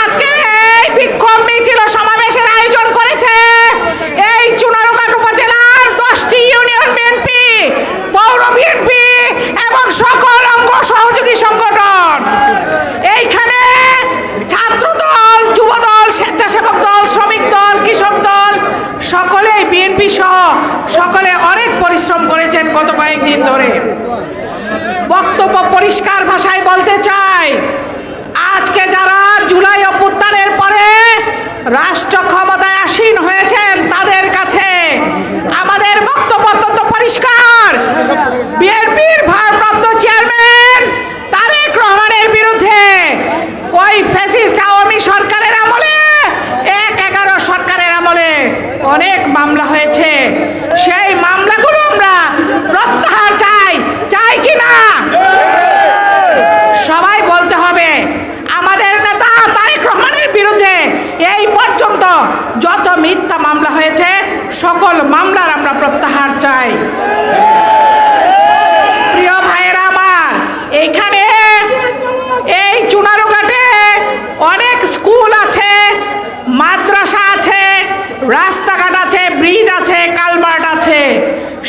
আজকে এই বিক্ষোভ মিছিল সমাবেশের আয়োজন করেছে এই চুনারুঘাট উপজেলার দশটি ইউনিয়ন বিএনপি, পৌর বিএনপি এবং সকল অঙ্গ সহযোগী সংগঠন। এইখানে ছাত্র দল যুব দল স্বেচ্ছাসেবক দল, শ্রমিক দল, কৃষক দল সকলে বিএনপি সহ সকলে অনেক পরিশ্রম করেছেন গত কয়েকদিন ধরে। বক্তব্য পরিষ্কার ভাষায় বলতে চাই থেকে যারা জুলাই অভ্যুত্থানের পরে রাষ্ট্র ক্ষমতায় আসীন হয়েছেন, তাদের কাছে আমাদের বক্তব্য অত্যন্ত পরিষ্কার। বিএনপির ভারপ্রাপ্ত চেয়ারম্যান তারেক রহমানের বিরুদ্ধে ওই ফ্যাসিস্ট আওয়ামী সরকারের আমলে, এক এগারো সরকারের আমলে অনেক মামলা হয়েছে। এই পর্যন্ত যত মিথ্যা মামলা হয়েছে, সকল মামলার আমরা প্রত্যাহার চাই। প্রিয় ভাইয়েরা আমার, এইখানে এই চুনারুঘাটে অনেক স্কুল আছে, মাদ্রাসা আছে রাস্তাঘাট আছে ব্রিজ আছে কালভার্ট আছে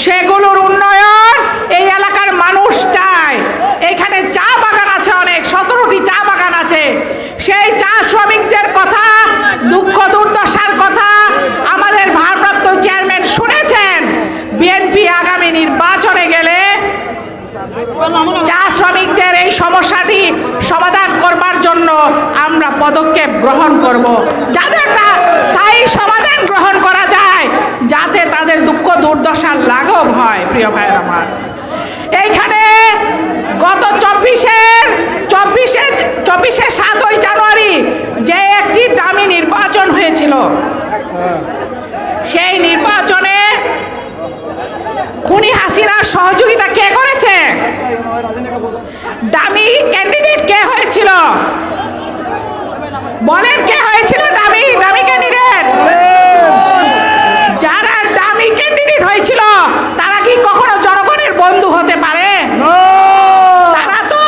সেগুলোর উন্নয়ন এই এলাকার মানুষ চায় এখানে চা বাগান আছে অনেক সতেরোটি চা বাগান আছে সেই চা শ্রমিকদের কথা দুঃখ দুর্দশার কথা আমাদের ভারপ্রাপ্ত চেয়ারম্যান শুনেছেন বিএনপি আগামী নির্বাচনে গেলে চা শ্রমিকদের এই সমস্যাটি সমাধান করবার জন্য আমরা পদক্ষেপ গ্রহণ করব। যাতে একটা স্থায়ী সমাধান গ্রহণ করা যায়, যাতে তাদের দুঃখ দুর্দশার লাঘব হয়, প্রিয় ভাইয়ের আমার। এইখানে গত চব্বিশের, চব্বিশে চব্বিশে সাতই জানুয়ারি যে একটি দামি নির্বাচন হয়েছিল, সেই নির্বাচনে খুনি হাসিনার সহযোগিতা কে করেছে দামি ক্যান্ডিডেট কে হয়েছিল বলেন কে হয়েছিল দামি? দামি ক্যান্ডিডেট যারা দামি ক্যান্ডিডেট হয়েছিল তারা কি কখনো জনগণের বন্ধু হতে পারে? তারা তো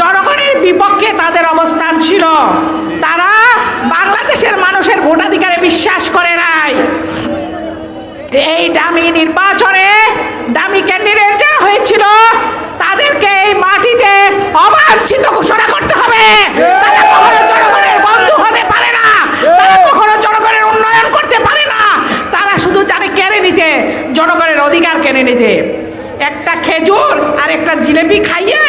জনগণের বিপক্ষে তাদের অবস্থান ছিল। তারা বাংলাদেশের মানুষের ভোটাধিকারে বিশ্বাস করে নাই। এই দামি নির্বাচনে দামি ক্যান্ডিডেট যারা হয়েছিল তাদেরকে এই মাটিতে অবাঞ্ছিত ঘোষণা করতে হবে তারা কখনো জনগণের বন্ধু হতে পারে না তারা কখনো জনগণের উন্নয়ন করতে পারে না তারা শুধু জানে কেড়ে নিতে জনগণের অধিকার কেড়ে নিতে। একটা খেজুর আর একটা জিলেপি খাইয়ে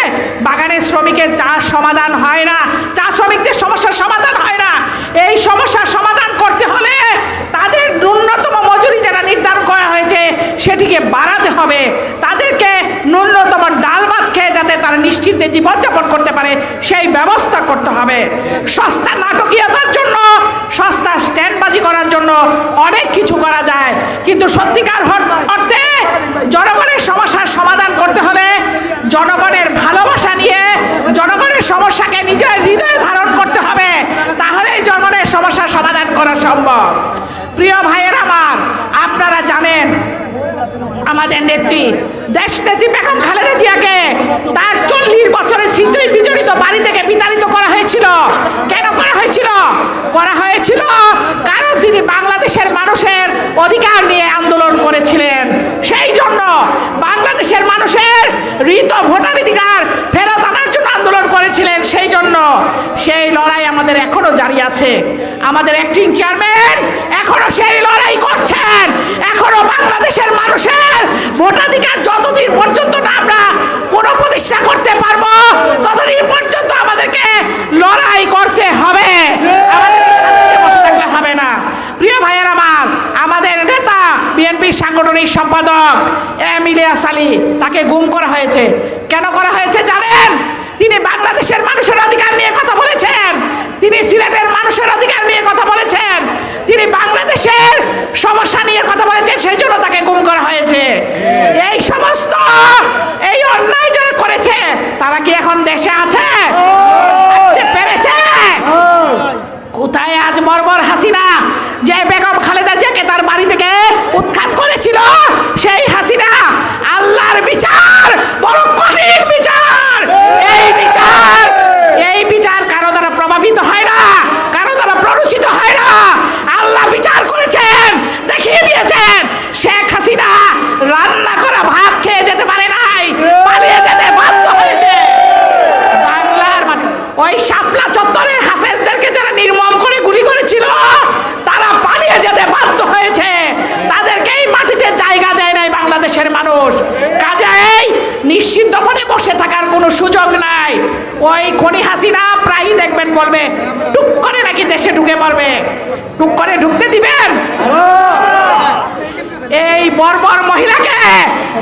বাগানের শ্রমিকের চার সমাধান হয় না চা শ্রমিকদের সমস্যার সমাধান হয় না। এই সমস্যার সমাধান করতে হলে তাদের ন্যূনতম মজুরি যেটা নির্ধারণ করা হয়েছে, সেটিকে বাড়াতে হবে। তাদেরকে ন্যূনতম ডাল ভাত খেয়ে যাতে তারা নিশ্চিন্তে জীবনযাপন করতে পারে, সেই ব্যবস্থা করতে হবে। সস্তা নাটকীয়তার জন্য সস্তা স্ট্যান্ডবাজি করার জন্য অনেক কিছু করা যায়। কিন্তু সত্যিকার অর্থে জনগণের সমস্যার সমাধান করতে হলে জনগণের ভালোবাসা নিয়ে জনগণের সমস্যাকে নিজের হৃদয়ে ধারণ করতে হবে। তাহলেই জনগণের সমস্যার সমাধান করা সম্ভব। প্রিয় ভাইয়ের আমার আমাদের নেত্রী, দেশ নেত্রী বেগম খালেদা জিয়াকে তার চল্লিশ বছরের স্মৃতি বিজড়িত বাড়ি থেকে বিতাড়িত করা হয়েছিল। কেন করা হয়েছিল? করা হয়েছিল কারণ তিনি বাংলাদেশের মানুষের অধিকার নিয়ে আন্দোলন করেছিলেন। সেই জন্য বাংলাদেশের মানুষের ঋত ভোটাধিকার ফেরত আনার জন্য আন্দোলন করেছিলেন। সেই জন্য সেই লড়াই আমাদের এখনও জারি আছে। আমাদের অ্যাক্টিং চেয়ারম্যান এখনও সেই লড়াই করছেন। এখনও বাংলাদেশের মানুষের ভোটাধিকার যতদিন পর্যন্ত না আমরা পুনঃপ্রতিষ্ঠা করতে পারব, ততদিন পর্যন্ত আমাদেরকে লড়াই করতে হবে। হবে না। প্রিয় ভাইয়ের আমার, আমাদের নেতা বিএনপির সাংগঠনিক সম্পাদক এম ইলিয়াস আলী, তাকে গুম করা হয়েছে। কেন করা হয়েছে জানেন? তিনি বাংলাদেশের মানুষের অধিকার নিয়ে কথা বলেছেন। তিনি সিলেটের মানুষের অধিকার নিয়ে কথা বলেছেন। তিনি বাংলাদেশের সমস্যা নিয়ে কথা বলেছেন, সেই জন্য তাকে গুম করা হয়েছে। এই সমস্ত, এই অন্যায় যারা করেছে, তারা কি এখন দেশে আছে? পেরেছে? কোথায় আজ বর্বর হাসিনা? যে বেগম খালেদা জিয়াকে তার বাড়ি থেকে উৎখাত করেছিল, সেই হাসিনা আল্লাহর বিচার বড় কঠিন বিচার এই বিচার এই বিচার কারও দ্বারা প্রভাবিত হয় না কারও দ্বারা প্ররোচিত হয় না আল্লাহ বিচার করেছেন দেখিয়ে দিয়েছেন শেখ হাসিনা রান্না করা ভাত খেয়ে যেতে পারে নাই পালিয়ে যেতে বাধ্য হয়েছে বাংলার মানে ওই শাপলা চত্বরের হাফেজদেরকে যারা নির্মম করে গুলি করেছিল তারা পালিয়ে যেতে বাধ্য হয়েছে তাদেরকে এই মাটিতে জায়গা দেয় নাই বাংলাদেশের মানুষ নিশ্চিন্ত মনে বসে থাকার কোনো সুযোগ নাই। ওই খনি হাসিনা প্রায়ই দেখবেন বলবে টুক করে নাকি দেশে ঢুকে পারবে টুক করে ঢুকতে দিবেন? এই বর্বর মহিলাকে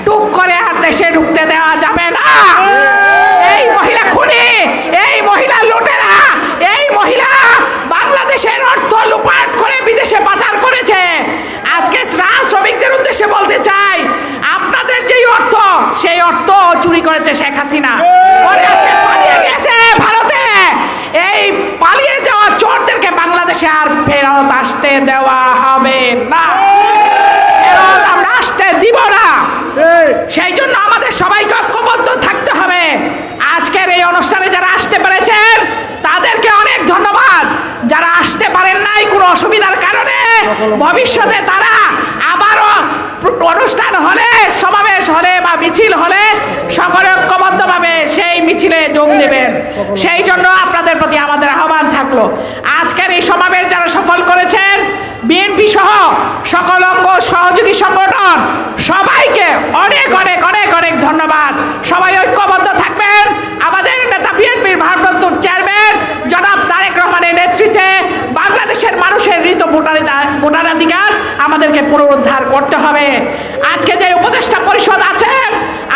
টুক করে আর দেশে ঢুকতে দেওয়া যাবে না। এই মহিলা খুনি এই মহিলা লুটেরা এই মহিলা বাংলাদেশের অর্থ লুপাট করে বিদেশে পাচার করেছে আজকে চা শ্রমিক করেছে শেখ হাসিনা পরে আজকে পালিয়ে গেছে ভারতে এই পালিয়ে যাওয়া চোরদেরকে বাংলাদেশে আর ফেরত আসতে দেওয়া হবে না ফেরত আমরা আসতে দিব না সেই জন্য আমাদের সবাইকে ঐক্যবদ্ধ থাকতে হবে আজকের এই অনুষ্ঠানে যারা আসতে পেরেছেন তাদেরকে অনেক ধন্যবাদ যারা আসতে পারেন নাই কোনো অসুবিধার কারণে ভবিষ্যতে তারা আবারও অনুষ্ঠান হলে, সমাবেশ হলে বা মিছিল হলে সকলে ঐক্যবদ্ধভাবে সেই মিছিলে যোগ দেবেন। সেই জন্য আপনাদের প্রতি আমাদের আহ্বান থাকল। আজকের এই সমাবেশ যারা সফল করেছেন বিএনপি সহ সকল অঙ্গ সহযোগী সংগঠন সবাইকে অনেক অনেক অনেক অনেক ধন্যবাদ। সবাই ঐক্যবদ্ধ থাকবেন। আমাদের নেতা বিএনপির ভারপ্রাপ্ত চেয়ারম্যান জনাব তারেক রহমানের নেতৃত্বে বাংলাদেশের মানুষের ঋত ভোটাধিকার আমাদেরকে পুনরুদ্ধার করতে হবে। আজকে যে উপদেষ্টা পরিষদ আছেন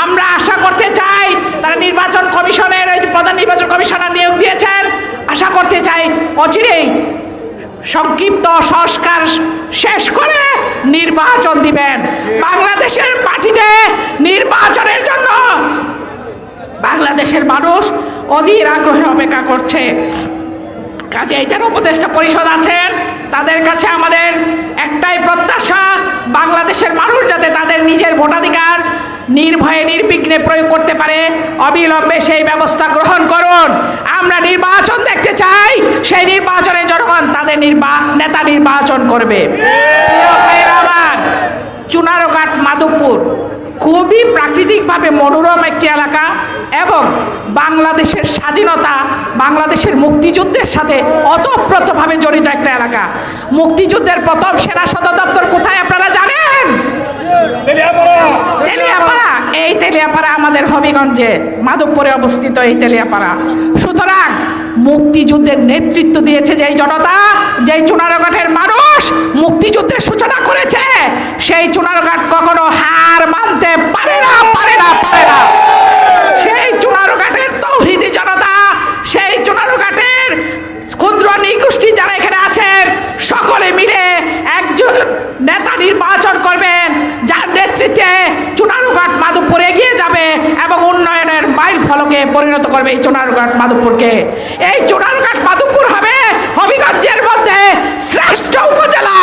আমরা আশা করতে চাই তারা নির্বাচন কমিশনের প্রধান নির্বাচন কমিশনার নিয়োগ দিয়েছেন। আশা করতে চাই অচিরেই সংক্ষিপ্ত সংস্কার শেষ করে নির্বাচন দিবেন। বাংলাদেশের মাটিতে নির্বাচনের জন্য বাংলাদেশের মানুষ অধীর আগ্রহে অপেক্ষা করছে। কাজে এই যারা উপদেষ্টা পরিষদ আছেন, তাদের কাছে আমাদের একটাই প্রত্যাশা, বাংলাদেশের মানুষ যাতে তাদের নিজের ভোটাধিকার নির্ভয়ে, নির্বিঘ্নে প্রয়োগ করতে পারে। অবিলম্বে সেই ব্যবস্থা গ্রহণ করুন। আমরা নির্বাচন দেখতে চাই। সেই নির্বাচনে জনগণ, তাদের নির্বা, নেতা নির্বাচন করবে। চুনারঘাট, মাধবপুর খুবই প্রাকৃতিকভাবে মনোরম একটি এলাকা এবং বাংলাদেশের স্বাধীনতা, বাংলাদেশের মুক্তিযুদ্ধের সাথে অতপ্রতভাবে জড়িত একটা এলাকা। মুক্তিযুদ্ধের প্রথম সেনা সদর দপ্তর কোথায় আপনারা জানেন? তেলিয়াপাড়া। এই আমাদের হবিগঞ্জে, মাধবপুরে অবস্থিত এই সুতরাং মুক্তিযুদ্ধের নেতৃত্ব দিয়েছে যেই জনতা, যেই চুনারঘাটের মানুষ মুক্তিযুদ্ধের সূচনা করেছে, সেই চুনারঘাট কখনো হার মানতে পারে না পারে না পারে না। সেই চুনারঘাটের তৌহিদি জনতা, সেই চুনারঘাটের ক্ষুদ্র নিগোষ্ঠী যারা এখানে আছেন সকলে মিলে একজন নেতা নির্বাচন করবেন যার নেতৃত্বে চুনারুঘাট মাধবপুর এগিয়ে যাবে এবং উন্নয়নের মাইল ফলকে পরিণত করবে এই চোনারঘাট মাধবপুরকে। এই চোনারঘাট মাধবপুর হবে হবিগঞ্জের মধ্যে শ্রেষ্ঠ উপজেলা।